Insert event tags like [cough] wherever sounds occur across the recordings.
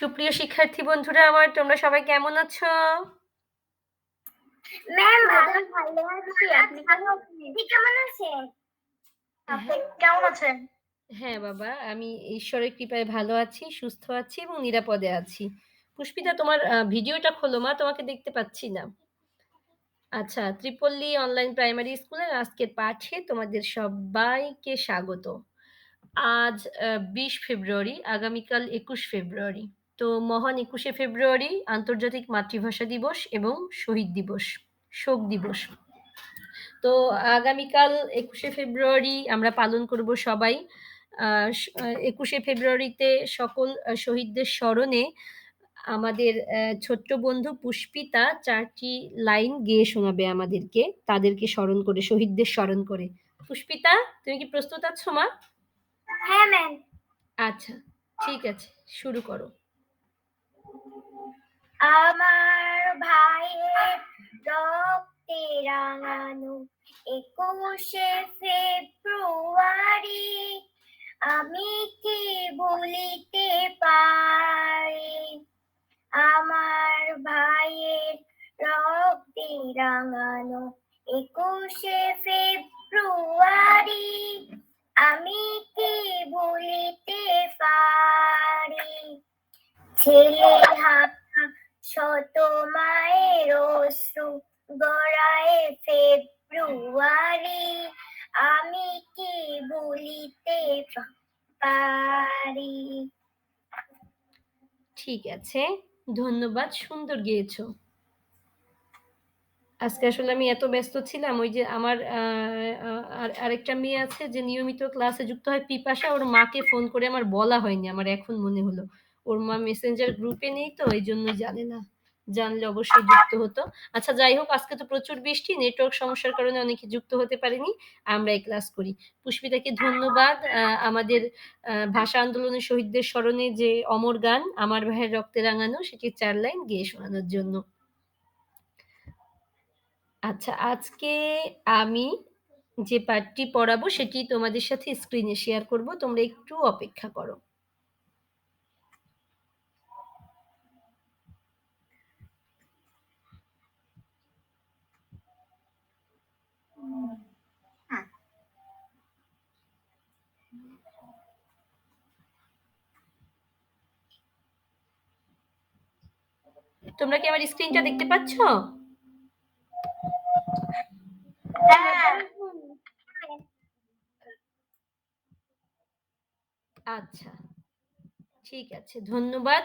সুপ্রিয় শিক্ষার্থী বন্ধুরা আমার তোমরা সবাই কেমন আছো? ম্যাম ভালো ভালো আছি। আপনি কেমন আছেন? আপনি কেমন আছেন? হ্যাঁ। বাবা আমি ঈশ্বরের কৃপায় ভালো আছি সুস্থ আছি এবং নিরাপদে আছি। পুষ্পিতা তোমার ভিডিওটা খোলো মা তোমাকে দেখতে পাচ্ছি না। আচ্ছা ত্রিপল্লী অনলাইন প্রাইমারি স্কুলের আজকের পাঠে তোমাদের সবাইকে স্বাগত। আজ বিশ ফেব্রুয়ারি আগামীকাল একুশ ফেব্রুয়ারি। তো মহান একুশে ফেব্রুয়ারি আন্তর্জাতিক মাতৃভাষা দিবস এবং শহীদ দিবস শোক দিবস। তো আগামীকাল একুশে ফেব্রুয়ারি আমরা পালন করব সবাই। একুশে ফেব্রুয়ারিতে সকল শহীদদের স্মরণে আমাদের ছোট্ট বন্ধু পুষ্পিতা চারটি লাইন গেয়ে শোনাবে আমাদেরকে তাদেরকে স্মরণ করে শহীদদের স্মরণ করে। পুষ্পিতা তুমি কি প্রস্তুত আছো মা? হ্যাঁ ম্যাম আচ্ছা ঠিক আছে শুরু করো। আমার ভাইয়ের রক্তে রাঙানো একুশে ফেব্রুয়ারি, আমি কি বলিতে পারি? আমার ভাইয়ের রক্তে রাঙানো একুশে ফেব্রুয়ারি, আমি কি বলিতে পারি? ছেলে হাতা শত মায়ের অশ্রু, গড়ায় ফেব্রুয়ারি। আমি কি বলিতে পারি? ঠিক আছে, ধন্যবাদ, সুন্দর গেয়েছো। আজকে আসলে আমি এত ব্যস্ত ছিলাম, ওই যে আমার আরেকটা মেয়ে আছে যে নিয়মিত ক্লাসে যুক্ত হয়, পিপাসা, ওর মাকে ফোন করে আমার বলা হয়নি, আমার এখন মনে হলো। ওর মা মেসেঞ্জার গ্রুপে নেই তো, এই জন্য জানে না, জানলে অবশ্যই যুক্ত হতো। আচ্ছা যাই হোক, আজকে তো প্রচুর বৃষ্টি নেটওয়ার্ক সমস্যার কারণে অনেকে যুক্ত হতে পারেনি, আমরা এই ক্লাস করি। পুষ্পিতাকে ধন্যবাদ আমাদের ভাষা আন্দোলনের শহীদদের স্মরণে যে অমর গান, আমার ভাইয়ের রক্তে রাঙানো, সেটি চার লাইন গিয়ে শোনানোর জন্য। আচ্ছা আজকে আমি যে পাঠটি পড়াবো, সেটি তোমাদের সাথে স্ক্রিনে শেয়ার করব, তোমরা একটু অপেক্ষা করো। তোমরা কি আমার স্ক্রিনটা দেখতে পাচ্ছ? আচ্ছা ঠিক আছে, ধন্যবাদ।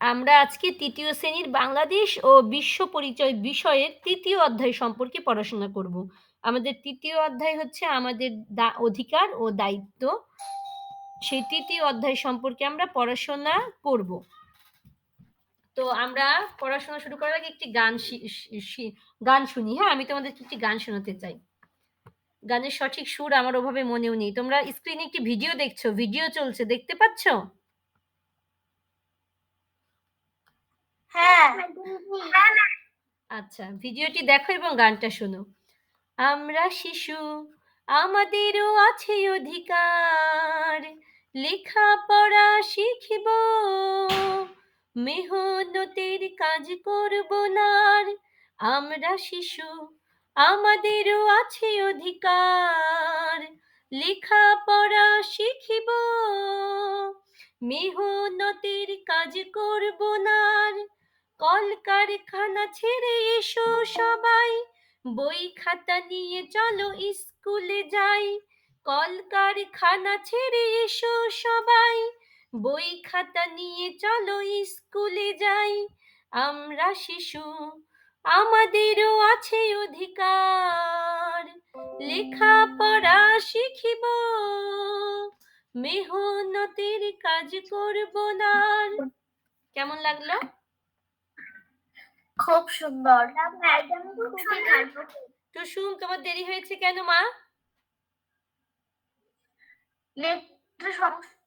আমরা আজকে তৃতীয় শ্রেণির বাংলাদেশ ও বিশ্ব পরিচয় বিষয়ের তৃতীয় অধ্যায় সম্পর্কে পড়াশোনা করব। আমাদের তৃতীয় অধ্যায় হচ্ছে আমাদের অধিকার ও দায়িত্ব। সেই তৃতীয় অধ্যায় সম্পর্কে আমরা পড়াশোনা করব। তো আমরা পড়াশোনা শুরু করার আগে একটি গান গান শুনি। হ্যাঁ আমি তোমাদেরকে একটি গান শোনাতে চাই। গানের সঠিক সুর আমার ওভাবে মনেও নেই। তোমরা স্ক্রিনে একটি ভিডিও দেখছ। ভিডিও চলছে দেখতে পাচ্ছ? হ্যাঁ। আচ্ছা ভিডিওটি দেখো এবং গানটা শোনো। আমরা শিশু আমাদেরও আছে অধিকার। লেখাপড়া শিখিব। মেহনতের কাজ করব না আর। আমরা শিশু, আমাদেরও আছে অধিকার লেখাপড়া শিখিব, মেহনতের কাজ করব না আর। কলকারখানা ছেড়ে এসো সবাই, বই খাতা নিয়ে চলো স্কুলে যাই কলকারখানা ছেড়ে এসো সবাই বই খাতা নিয়ে চলো স্কুলে যাই। আমরা শিশু আমাদেরও আছে অধিকার। লেখাপড়া শিখিব মেহনতের কাজ করব না। কেমন লাগল? খুব সুন্দর। টুসুম তোমার দেরি হয়েছে কেন মা? সমস্যা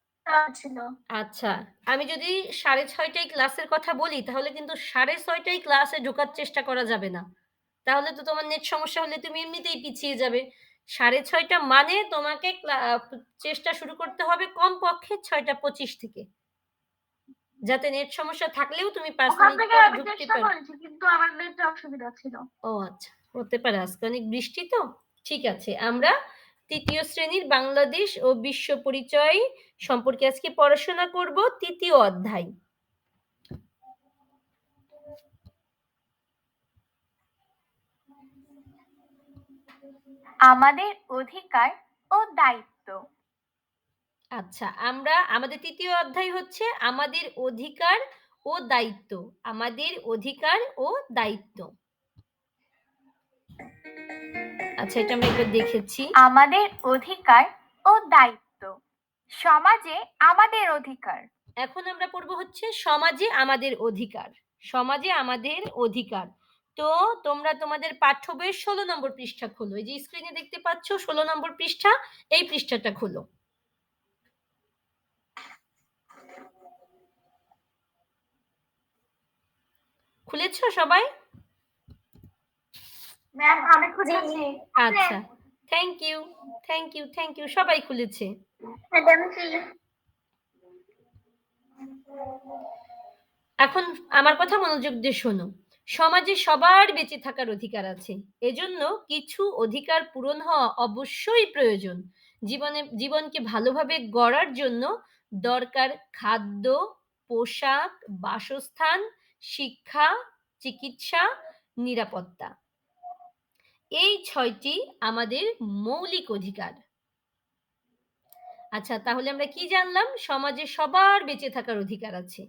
ছিল আচ্ছা আমি যদি সাড়ে ছয়টায় ক্লাসের কথা বলি তাহলে কিন্তু সাড়ে ছয়টায় ক্লাসে ঢোকার চেষ্টা করা যাবে না তাহলে তো তোমার নেট সমস্যা হলে তুমি এমনিতেই পিছিয়ে যাবে সাড়ে ছয়টা মানে তোমাকে ক্লা- চেষ্টা শুরু করতে হবে কমপক্ষে ছয়টা পঁচিশ থেকে যাতে নেট সমস্যা থাকলেও তুমি ৫ ওখান মিনিট থেকে পরে আমি ঢুকতে চেষ্টা পারো। করেছি কিন্তু আমার নেটে অসুবিধা ছিল। ও আচ্ছা, হতে পারে আজকে অনেক বৃষ্টি তো। ঠিক আছে, আমরা ৩য় শ্রেণির বাংলাদেশ ও বিশ্ব পরিচয় সম্পর্কে আজকে পড়াশোনা করব তৃতীয় অধ্যায়। আমাদের অধিকার ও দায়িত্ব। আচ্ছা, আমরা আমাদের তৃতীয় অধ্যায় হচ্ছে আমাদের অধিকার ও দায়িত্ব। আমাদের অধিকার ও দায়িত্ব। আচ্ছা, এটা আমরা একবার দেখেছি। আমাদের অধিকার ও দায়িত্ব। সমাজে আমাদের অধিকার। এখন আমরা পড়ব হচ্ছে সমাজে আমাদের অধিকার। সমাজে আমাদের অধিকার। তো তোমরা তোমাদের পাঠ্য বইয়ের ১৬ নম্বর পৃষ্ঠা খোলো। এই যে স্ক্রিনে দেখতে পাচ্ছ ১৬ নম্বর পৃষ্ঠা, এই পৃষ্ঠাটা খোলো। খুলেছ সবাই? ম্যাম আমি খুঁজেছি। আচ্ছা। Thank you, thank you, thank you. সবাই খুলেছে। এখন আমার কথা মনোযোগ দিয়ে শোনো। সমাজে সবার বেঁচে থাকার অধিকার আছে। এজন্য কিছু অধিকার পূরণ হওয়া অবশ্যই প্রয়োজন। জীবনে জীবনকে ভালোভাবে গড়ার জন্য দরকার খাদ্য, পোশাক, বাসস্থান, শিক্ষা, চিকিৎসা, নিরাপত্তা। এই ছয়টি আমাদের মৌলিক অধিকার। আচ্ছা, তাহলে আমরা কি জানলাম? সমাজে সবার বেঁচে থাকার অধিকার আছে।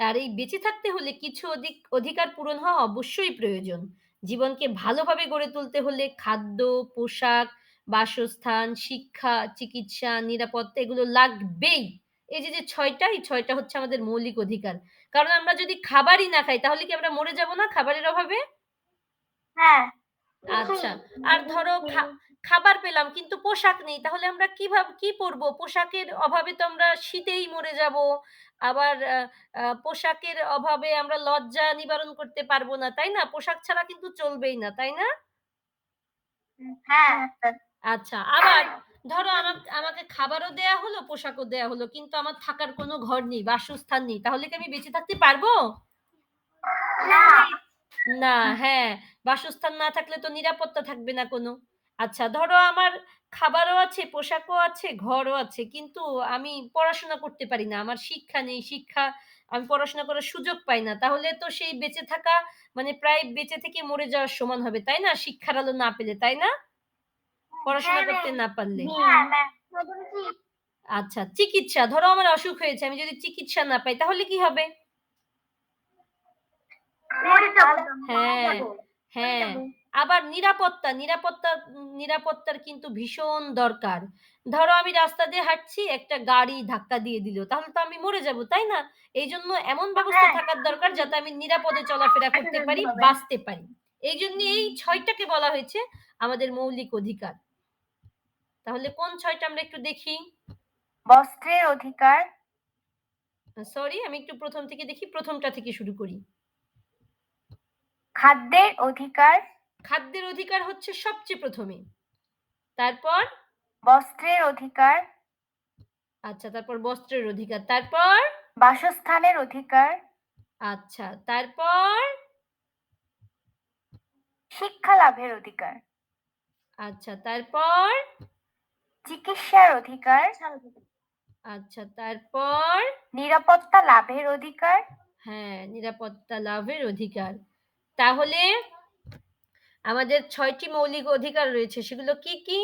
আর এই বেঁচে থাকতে হলে কিছু অধিক অধিকার পূরণ হওয়া অবশ্যই প্রয়োজন। জীবনকে ভালোভাবে গড়ে তুলতে হলে খাদ্য, পোশাক, বাসস্থান, শিক্ষা, চিকিৎসা, নিরাপত্তা এগুলো লাগবেই। এই যে, যে ৬ টা এই ৬ টা হচ্ছে আমাদের মৌলিক অধিকার। কারণ আমরা যদি খাবারই না খাই তাহলে কি আমরা মরে যাব না খাবারের অভাবে? হ্যাঁ। আচ্ছা। আর ধরো খাবার পেলাম কিন্তু পোশাক নেই। তাহলে আমরা কিভাব কি পরবো? পোশাকের অভাবে তো আমরা শীতেই মরে যাব। আবার পোশাকের অভাবে আমরা লজ্জা নিবারণ করতে পারব না, তাই না? পোশাক ছাড়া কিন্তু চলবেই না, তাই না? হ্যাঁ। আচ্ছা, আবার ধরো আমা আমাকে খাবারও দেয়া হলো, পোশাকও দেয়া হলো। কিন্তু আমার থাকার কোনো ঘর নেই, বাসস্থান নেই। তাহলে কি আমি বেঁচে থাকতে পারব? না। না, হ্যাঁ, বাসস্থান না থাকলে তো নিরাপত্তা থাকবে না কোনো। আচ্ছা, ধরো আমার খাবারও আছে, পোশাকও আছে, ঘরও আছে। কিন্তু আমি পড়াশোনা করতে পারি না। আমার শিক্ষা নেই। শিক্ষা আমি পড়াশোনা করার সুযোগ পাই না। তাহলে তো সেই বেঁচে থাকা মানে প্রায় বেঁচে থেকে মরে যাওয়ার সমান হবে, তাই না? শিক্ষার আলো না পেলে, তাই না? পড়াশোনা করতে না পারলে। হ্যাঁ, ম্যাম। আচ্ছা, চিকিৎসা। ধরো আমার অসুখ হয়েছে। আমি যদি চিকিৎসা না পাই তাহলে কি হবে? হ্যাঁ, হ্যাঁ। আবার নিরাপত্তা, নিরাপত্তা নিরাপত্তার কিন্তু ভীষণ দরকার। ধরো আমি রাস্তা দিয়ে হাঁটছি, একটা গাড়ি ধাক্কা দিয়ে দিল। তাহলে তো আমি মরে যাব, তাই না? এইজন্য এমন ব্যবস্থা হ্যাঁ। থাকার দরকার যাতে আমি নিরাপদে চলাফেরা করতে পারি, বাঁচতে পারি। এই জন্য এই ছয়টাকে বলা হয়েছে আমাদের মৌলিক অধিকার। তাহলে কোন ছয়টা আমরা একটু দেখি? বস্ত্রের অধিকার। সরি আমি একটু প্রথম থেকে দেখি। প্রথমটা থেকে শুরু করি। খাদ্যের অধিকার। খাদ্যের অধিকার হচ্ছে সবচেয়ে ১ম এ। তারপর? বস্ত্রের অধিকার। আচ্ছা, তারপর বস্ত্রের অধিকার। তারপর? বাসস্থানের অধিকার। আচ্ছা, তারপর? শিক্ষা লাভের অধিকার। আচ্ছা, তারপর? চিকিৎসার অধিকার। আচ্ছা, তারপর? নিরাপত্তা লাভের অধিকার। হ্যাঁ, নিরাপত্তা লাভের অধিকার। তাহলে আমাদের ছয়টি মৌলিক অধিকার রয়েছে। সেগুলো কি, কি?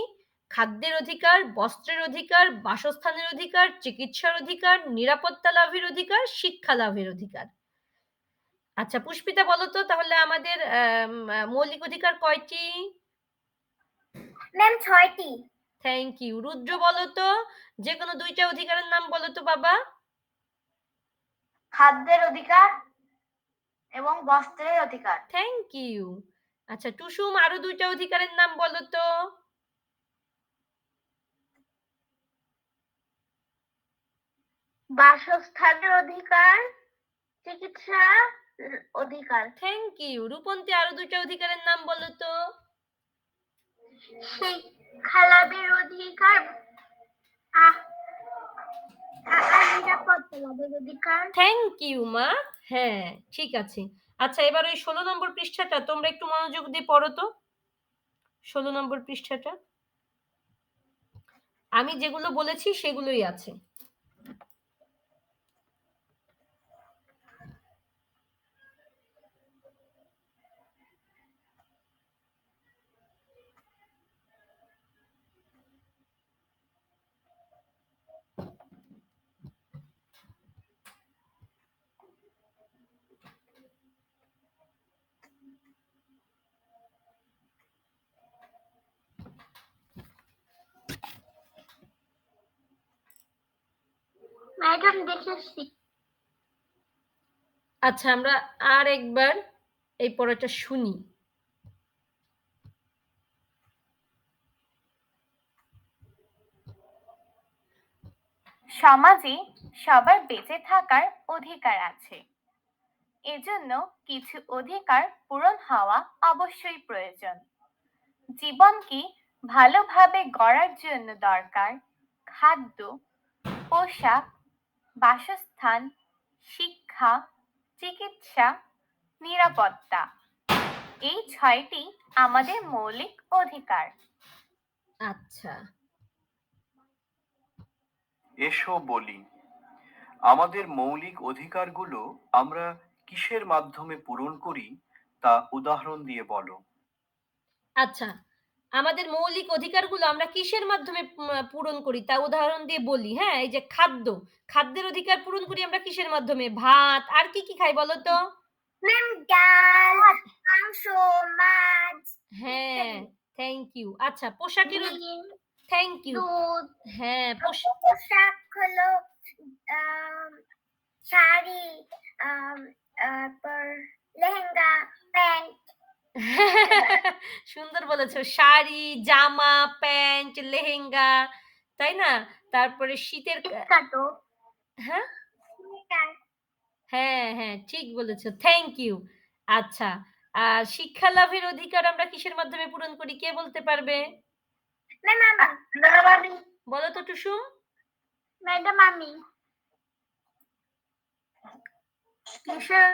খাদ্যের অধিকার, বস্ত্রের অধিকার, বাসস্থানের অধিকার, চিকিৎসার অধিকার, নিরাপত্তা লাভের অধিকার, শিক্ষা লাভের অধিকার। আচ্ছা, পুষ্পিতা বলো তো তাহলে আমাদের আম মৌলিক অধিকার কয়টি? Ma'am ৬ T. Thank you. রুদ্র বলো তো যেকোনো ২ টা অধিকারের নাম বলো তো বাবা? খাদ্যের অধিকার এবং বস্ত্রের অধিকার। Thank you. আচ্ছা, টুসুম আরও ২ টা অধিকারের নাম বলো তো? বাসস্থানের অধিকার, চিকিৎসা অধিকার। Thank you. রূপন্তী আরও ২ টা অধিকারের নাম বলো তো? শিক্ষা অধিকার। আহ আ নিরাপত্তা লাভের অধিকার থ্যাংক ইউ মা হ্যাঁ ঠিক আছে। আচ্ছা এবার ওই ষোলো নম্বর পৃষ্ঠাটা, তোমরা একটু মনোযোগ দিয়ে পড়ো তো। ষোলো নম্বর পৃষ্ঠাটা। আমি যেগুলো বলেছি সেগুলোই আছে। ম্যাডাম দেখেছি আচ্ছা আমরা আর একবার এই পড়াটা শুনি। সমাজে সবার বেঁচে থাকার অধিকার আছে। এজন্য কিছু অধিকার পূরণ হওয়া অবশ্যই প্রয়োজন। জীবনকে ভালোভাবে গড়ার জন্য দরকার খাদ্য পোশাক বাসস্থান শিক্ষা চিকিৎসা নিরাপত্তা। এই ছয়টি আমাদের মৌলিক অধিকার। আচ্ছা। এসো বলি আমাদের মৌলিক অধিকারগুলো আমরা কিসের মাধ্যমে পূরণ করি তা উদাহরণ দিয়ে বলো। আচ্ছা আমাদের মৌলিক অধিকারগুলো আমরা কিসের মাধ্যমে পূরণ করি? তা উদাহরণ দিয়ে বলি হ্যাঁ? এই যে খাদ্য খাদ্যের অধিকার পূরণ করি আমরা কিসের মাধ্যমে? ভাত আর কি কি খাই বলো তো? ম্যাম ডাল মাংস মাছ। হ্যাঁ থ্যাংক ইউ আচ্ছা পোশাকের থ্যাংক ইউ হ্যাঁ পোশাক হলো শাড়ি তারপর লেহেঙ্গা প্যান্ট। [laughs] সুন্দর বলেছ। শাড়ি জামা প্যান্ট লেহেঙ্গা তাই না? তারপরে শীতের হ্যাঁ? হ্যাঁ হ্যাঁ ঠিক বলেছ। থ্যাংক ইউ আচ্ছা আর শিক্ষা লাভের অধিকার আমরা কিসের মাধ্যমে পূরণ করি? কে বলতে পারবে? আমি ম্যাম আমি বলো তো টুসুম। ম্যাডাম আমি কিসের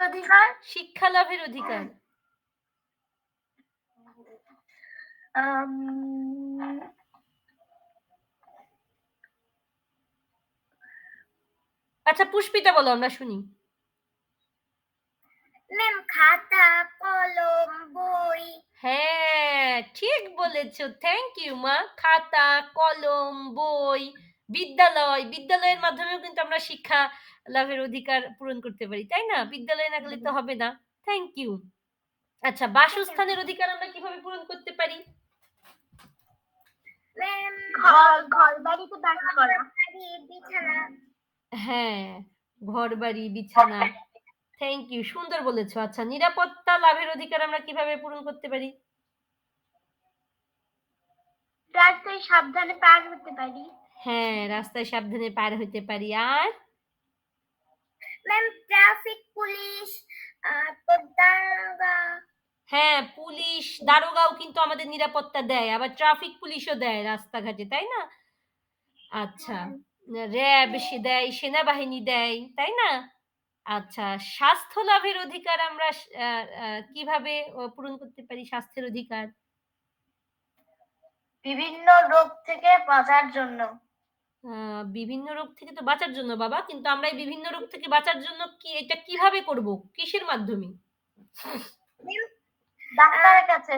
অধিকার? শিক্ষা লাভের অধিকার। আম, আচ্ছা পুষ্পিতা বলো আমরা শুনি। ম্যাম খাতা কলম বই। হ্যাঁ ঠিক বলেছ। থ্যাংক ইউ মা। খাতা কলম বই বিদ্যালয়। বিদ্যালয়ের মাধ্যমেও কিন্তু আমরা শিক্ষা লাভের অধিকার পূরণ করতে পারি তাই না? বিদ্যালয়ে না গেলে তো হবে না। থ্যাংক ইউ আচ্ছা বাসস্থানের অধিকার আমরা কীভাবে পূরণ করতে পারি? ঘর ঘর বাড়িতে বাস করা। বিছানা। হ্যাঁ ঘর বাড়ি বিছানা। থ্যাংক ইউ সুন্দর বলেছ। আচ্ছা নিরাপত্তা লাভের অধিকার আমরা কীভাবে পূরণ করতে পারি? রাস্তায় সাবধানে পার হতে পারি। হ্যাঁ রাস্তায় সাবধানে পার হতে পারি। আর? ম্যাম ট্রাফিক পুলিশ দারোগা হ্যাঁ পুলিশ দারোগাও কিন্তু আমাদের নিরাপত্তা দেয় আবার ট্রাফিক পুলিশও দেয় রাস্তাঘাটে তাই না? আচ্ছা র্যাব সে দেয় সেনাবাহিনী দেয় তাই না? আচ্ছা স্বাস্থ্য লাভের অধিকার আমরা আহ, আহ, কীভাবে আহ, পূরণ করতে পারি স্বাস্থ্যের অধিকার? বিভিন্ন রোগ থেকে বাঁচার জন্য। আহ, বিভিন্ন রোগ থেকে তো বাঁচার জন্য বাবা কিন্তু আমরা এই বিভিন্ন রোগ থেকে বাঁচার জন্য কি এটা কীভাবে করব? কিসের মাধ্যমে? ডাক্তারের কাছে।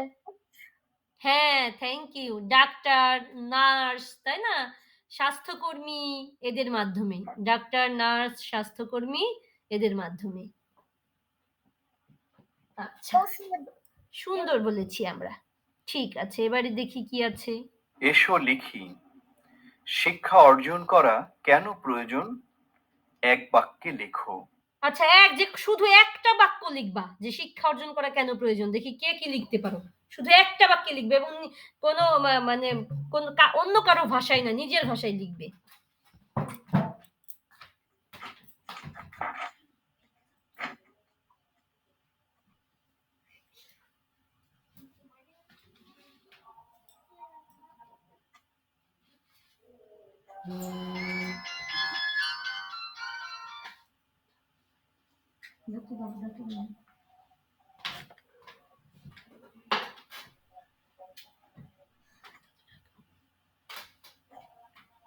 হ্যাঁ থ্যাংক ইউ ডাক্তার নার্স তাই না? স্বাস্থ্যকর্মী এদের মাধ্যমে। ডাক্তার নার্স স্বাস্থ্যকর্মী এদের মাধ্যমে। আচ্ছা। সুন্দর বলেছি আমরা। ঠিক আছে এবারে দেখি কি আছে। এসো লিখি। শিক্ষা অর্জন করা কেন প্রয়োজন? এক বাক্যে লেখো। আচ্ছা এক যে শুধু একটা বাক্য লিখবা যে শিক্ষা অর্জন করা কেন প্রয়োজন? দেখি কে কি লিখতে পারো। শুধু একটা বাক্যে লিখবে এবং কোনো মানে কোন অন্য কারও ভাষায় না, নিজের ভাষায় লিখবে।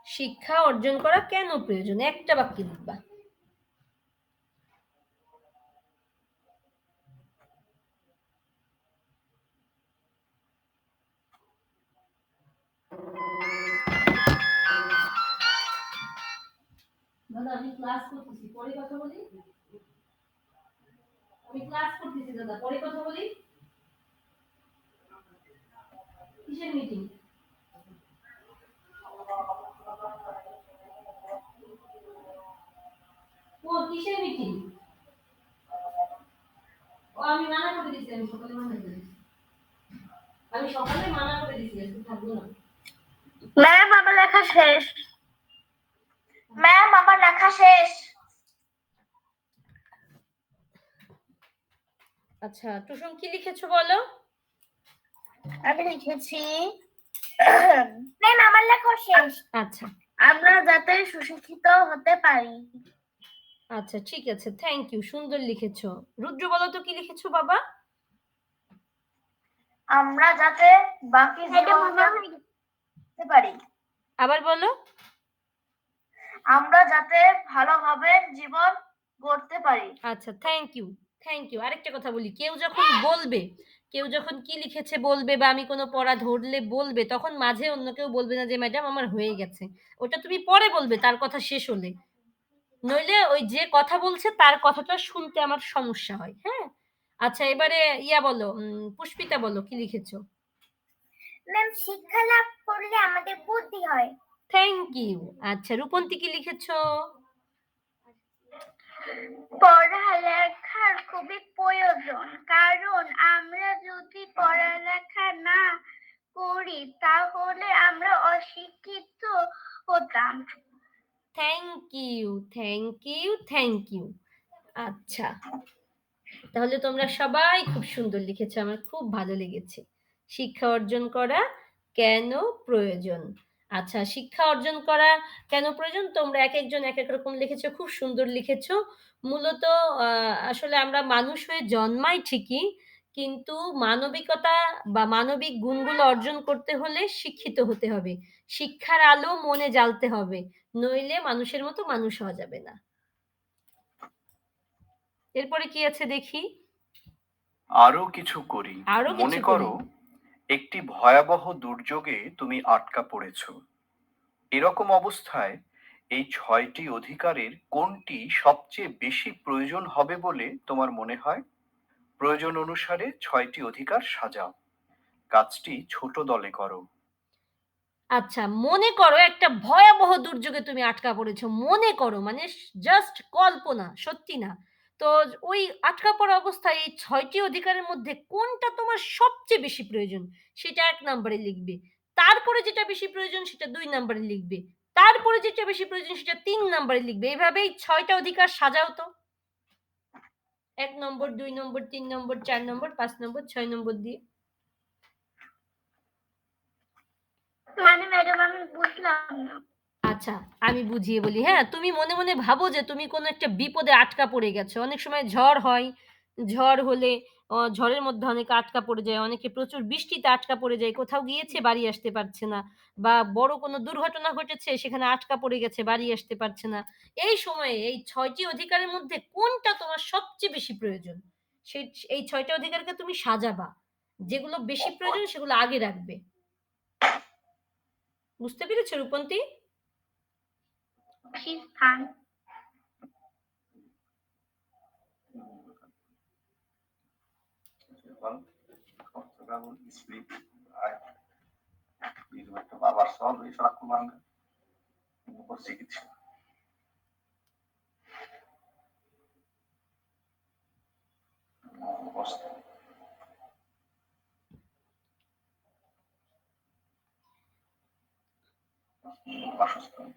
শিক্ষা অর্জন করা কেন প্রয়োজন একটা বাক্য লিখবা। ম্যাম আমার লেখা শেষ। ম্যাম আমার লেখা শেষ। আচ্ছা টুসুম কি লিখেছো বলো? আমি লিখেছি ম্যাম আমার লেখা শেষ। আচ্ছা। আমরা যাতে সুশিক্ষিত হতে পারি। আচ্ছা ঠিক আছে থ্যাংক ইউ সুন্দর লিখেছো। রুদ্র বলো তো কি লিখেছো বাবা? আমরা যাতে বাকি জীবনটা পারি। আবার বলো। আমরা যাতে ভালোভাবে জীবন গড়তে পারি। আচ্ছা থ্যাংক ইউ থ্যাংক ইউ আরেকটা কথা বলি কেউ যখন বলবে কেউ যখন কি লিখেছে বলবে বা আমি কোনো পড়া ধরলে বলবে তখন মাঝে অন্য কেউ বলবে না যে ম্যাডাম আমার হয়ে গেছে। ওটা তুমি পরে বলবে তার কথা শেষ হলে। নইলে ওই যে কথা বলছে তার কথাটা শুনতে আমার সমস্যা হয় হ্যাঁ? আচ্ছা এবারে ইয়া বলো পুষ্পিতা বলো কি লিখেছো? ম্যাম শিক্ষা লাভ করলে আমাদের বুদ্ধি হয়। থ্যাংক ইউ আচ্ছা রূপন্তী কি লিখেছো? পড়ালেখার খুবই প্রয়োজন কারণ আমরা যদি পড়ালেখা না করি তাহলে আমরা অশিক্ষিত হতাম। Thank you thank you thank you আচ্ছা। তাহলে তোমরা সবাই খুব সুন্দর লিখেছো, আমার খুব ভালো লেগেছে। শিক্ষা অর্জন করা কেন প্রয়োজন? আচ্ছা শিক্ষা অর্জন করা কেন প্রয়োজন? তোমরা এক একজন এক এক রকম লিখেছো, খুব সুন্দর লিখেছো। মূলত আসলে আমরা মানুষ হয়ে জন্মাই ঠিকই, কিন্তু মানবিকতা বা মানবিক গুণগুলো অর্জন করতে হলে শিক্ষিত হতে হবে। শিক্ষার আলো মনে জ্বালতে হবে, নইলে মানুষের মতো মানুষ হওয়া যাবে না। এরপরে কি আছে দেখি? আরও কিছু করি। আরও কিছু মনে করো একটি ভয়াবহ দুর্যোগে তুমি আটকা পড়েছ। এরকম অবস্থায় এই ছয়টি অধিকারের কোনটি সবচেয়ে বেশি প্রয়োজন হবে বলে তোমার মনে হয়? প্রয়োজন অনুসারে ছয়টি অধিকার সাজাও। কাজটি ছোট দলে করো। আচ্ছা মনে করো একটা ভয়াবহ দুর্যোগে তুমি আটকা পড়েছো। মনে করো মানে জাস্ট কল্পনা সত্যি না। তো ওই আটকা পড়া অবস্থায় এই ছয়টি অধিকারের মধ্যে কোনটা তোমার সবচেয়ে বেশি প্রয়োজন? সেটা এক নম্বরে লিখবে। তারপরে যেটা বেশি প্রয়োজন, সেটা দুই নম্বরে লিখবে। তারপরে যেটা বেশি প্রয়োজন, সেটা তিন নম্বরে লিখবে। এইভাবেই ছয়টা অধিকার সাজাও তো। এক নম্বর, দুই নম্বর, তিন নম্বর, চার নম্বর, পাঁচ নম্বর, ছয় নম্বর দিয়ে। মানে ম্যাডাম, আমি বুঝলাম না। আচ্ছা আমি বুঝিয়ে বলি। হ্যাঁ তুমি মনে মনে ভাবো যে তুমি কোনো একটা বিপদে আটকা পড়ে গেছো। অনেক সময় ঝড় হয়। ঝড় হলে ঝড়ের মধ্যে অনেকে আটকা পড়ে যায়, অনেকে প্রচুর বৃষ্টিতে আটকা পড়ে যায়, কোথাও গিয়েছে বাড়ি আসতে পারছে না বা বড় কোনো দুর্ঘটনা ঘটেছে সেখানে আটকা পড়ে গেছে, বাড়ি আসতে পারছে না। এই সময়ে, এই ছয়টি অধিকারের মধ্যে কোনটা তোমার সবচেয়ে বেশি প্রয়োজন? সেই এই ছয়টা অধিকারকে তুমি সাজাবা। যেগুলো বেশি প্রয়োজন সেগুলো আগে রাখবে। বুঝতে পেরেছ Rupanti? X time. Não consigo. Não gosto.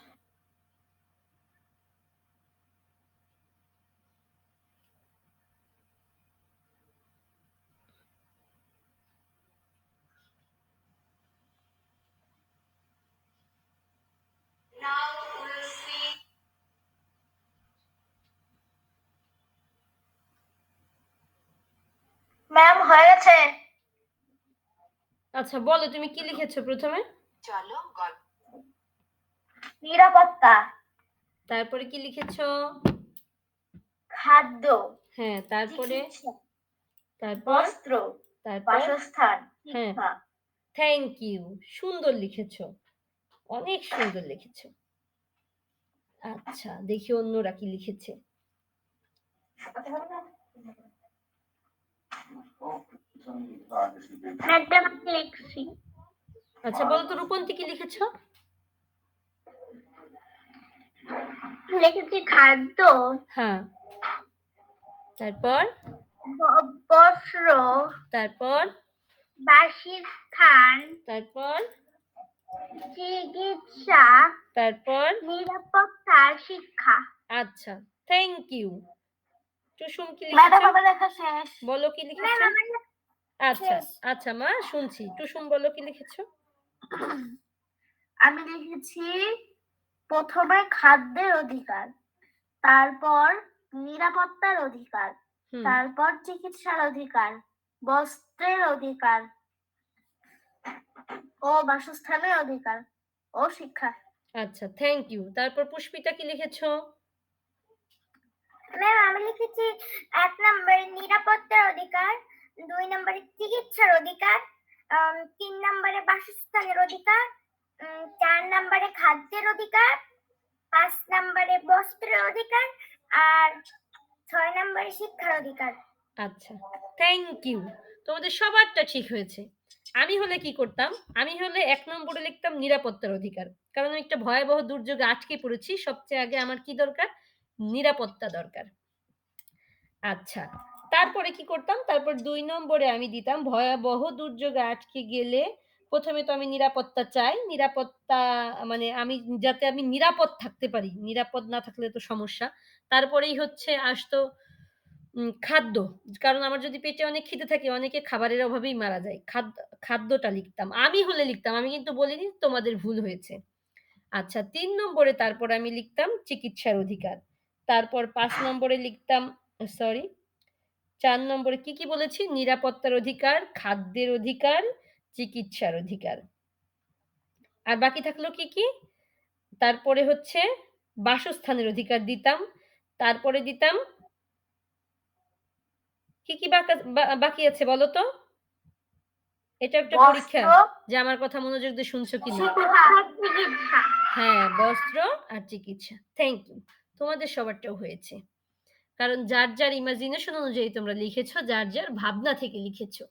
গেছে আচ্ছা বলো তুমি কি লিখেছো প্রথমে? চলো গল্প। নিরাপত্তা। তারপরে কি লিখেছো? খাদ্য। হ্যাঁ তারপরে? তারপর? বস্ত্র। তারপর? বাসস্থান। হ্যাঁ। শিক্ষা। থ্যাংক ইউ সুন্দর লিখেছো। অনেক সুন্দর লিখেছো। আচ্ছা দেখি অন্যরা কি লিখেছে। ম্যাডাম লিখছি। আচ্ছা বলো তো রূপন্তী কি লিখেছো? লিখেছি খাদ্য। হ্যাঁ। তারপর? বস্ত্র। তারপর? বাসস্থান তারপর? চিকিৎসা। তারপর? নিরাপত্তা শিক্ষা। আচ্ছা থ্যাংক ইউ টুসুম কি লিখেছো? বলো কি লিখেছো? আচ্ছা শেষ। আচ্ছা মা শুনছি। টুসুম বলো কি লিখেছো? আমি লিখেছি প্রথমে খাদ্যের অধিকার তারপর নিরাপত্তার অধিকার তারপর চিকিৎসার অধিকার বস্ত্রের অধিকার ও বাসস্থানের অধিকার ও শিক্ষা। আচ্ছা থ্যাংক ইউ তারপর পুষ্পিতা কি লিখেছো? ম্যাম আমি লিখেছি এক নম্বরে নিরাপত্তার অধিকার দুই নম্বরে চিকিৎসার অধিকার তিন নম্বরে বাসস্থানের অধিকার চার নম্বরে খাদ্যের অধিকার, পাঁচ নম্বরে বস্ত্রের অধিকার, আর ছয় নম্বরে শিক্ষার অধিকার। আচ্ছা থ্যাংক ইউ তোমাদের সবারটা ঠিক হয়েছে। আমি হলে কি করতাম? আমি হলে এক নম্বরে লিখতাম নিরাপত্তার অধিকার। কারণ আমি একটা ভয়াবহ দুর্যোগে আটকে পড়েছি। সবচেয়ে আগে আমার কি দরকার? নিরাপত্তা দরকার। আচ্ছা তারপরে কি করতাম? তারপর দুই নম্বরে আমি দিতাম ভয়াবহ দুর্যোগে আটকে গেলে প্রথমে তো আমি নিরাপত্তা চাই। নিরাপত্তা মানে আমি যাতে আমি নিরাপদ থাকতে পারি। নিরাপদ না থাকলে তো সমস্যা। তারপরেই হচ্ছে আসতো খাদ্য। কারণ আমার যদি পেটে অনেক খিদে থাকে, অনেকে খাবারের অভাবেই মারা যায়। খাদ্য খাদ্যটা লিখতাম। আমি হলে লিখতাম। আমি কিন্তু বলিনি, তোমাদের ভুল হয়েছে। আচ্ছা তিন নম্বরে তারপর আমি লিখতাম চিকিৎসার অধিকার। তারপর পাঁচ নম্বরে লিখতাম, সরি চার নম্বরে কি কি বলেছি? নিরাপত্তার অধিকার খাদ্যের অধিকার চিকিৎসার অধিকার। আর বাকি থাকল কি কি? তারপরে হচ্ছে বাসস্থানের অধিকার দিতাম। তারপরে দিতাম কি কি বাকা- আছে বলো তো? এটা একটা পরীক্ষা যে আমার কথা মনোযোগ দিয়ে শুনছো কি না? হ্যাঁ বস্ত্র আর চিকিৎসা। থ্যাংক ইউ তোমাদের সবারটাও হয়েছে। কারণ যার যার ইমাজিনেশন অনুযায়ী তোমরা লিখেছো যার যার ভাবনা থেকে লিখেছো।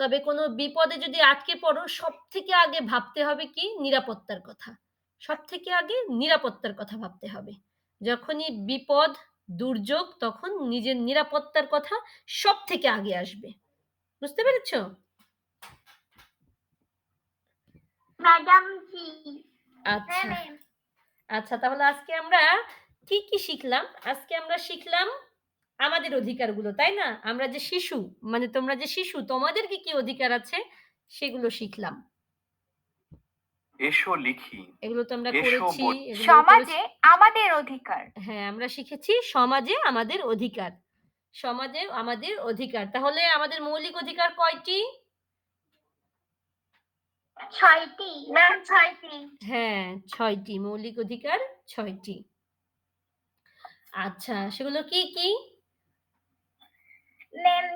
তবে কোনো বিপদে যদি আটকে পড়ো সব থেকে আগে ভাবতে হবে কি? নিরাপত্তার কথা। সব থেকে আগে নিরাপত্তার কথা ভাবতে হবে। যখনই বিপদ দুর্যোগ তখন নিজের নিরাপত্তার কথা সব থেকে আগে আসবে। বুঝতে পেরেছ? আচ্ছা। আচ্ছা তাহলে আজকে আমরা কি কি শিখলাম? আজকে আমরা শিখলাম আমাদের অধিকারগুলো তাই না? আমরা যে শিশু মানে তোমরা যে শিশু তোমাদের কি কি অধিকার আছে? সেগুলো শিখলাম। এসো লিখি। এগুলো তো আমরা করেছি। সমাজে আমাদের অধিকার। হ্যাঁ আমরা শিখেছি সমাজে আমাদের অধিকার। সমাজে আমাদের অধিকার। তাহলে আমাদের মৌলিক অধিকার কয়টি? ছয়টি। হ্যাঁ ছয়টি। মৌলিক অধিকার ছয়টি। আচ্ছা সেগুলো কি কি? ম্যাম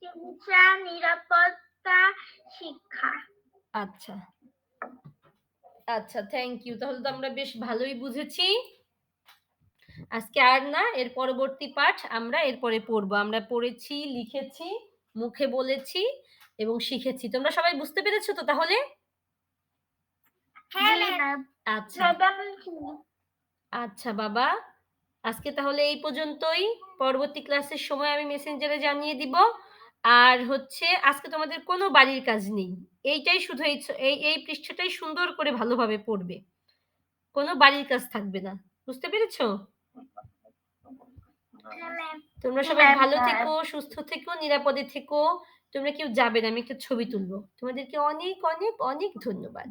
চিকিৎসা নিরাপত্তা শিক্ষা। আচ্ছা। আচ্ছা থ্যাংক ইউ তাহলে তো আমরা বেশ ভালোই বুঝেছি। আজকে আর না এর পরবর্তী পাঠ আমরা এরপরে পড়ব। আমরা পড়েছি লিখেছি মুখে বলেছি। এবং শিখেছি। তোমরা সবাই বুঝতে পেরেছ তো তাহলে? হ্যাঁ আচ্ছা। আচ্ছা বাবা। আজকে তাহলে এই পর্যন্তই। পরবর্তী ক্লাসের সময় আমি মেসেঞ্জারে জানিয়ে দিব। আর হচ্ছে আজকে তোমাদের কোনো বাড়ির কাজ নেই। এইটাই শুধু এই এই এই পৃষ্ঠাটাই সুন্দর করে ভালোভাবে পড়বে। কোনো বাড়ির কাজ থাকবে না। বুঝতে পেরেছ? হ্যাঁ তোমরা সবাই ভালো হ্যাঁ। থেকো সুস্থ থেকো নিরাপদে থেকো। তোমরা কেউ যাবে না আমি একটা ছবি তুলবো। তোমাদেরকে অনেক অনেক অনেক ধন্যবাদ।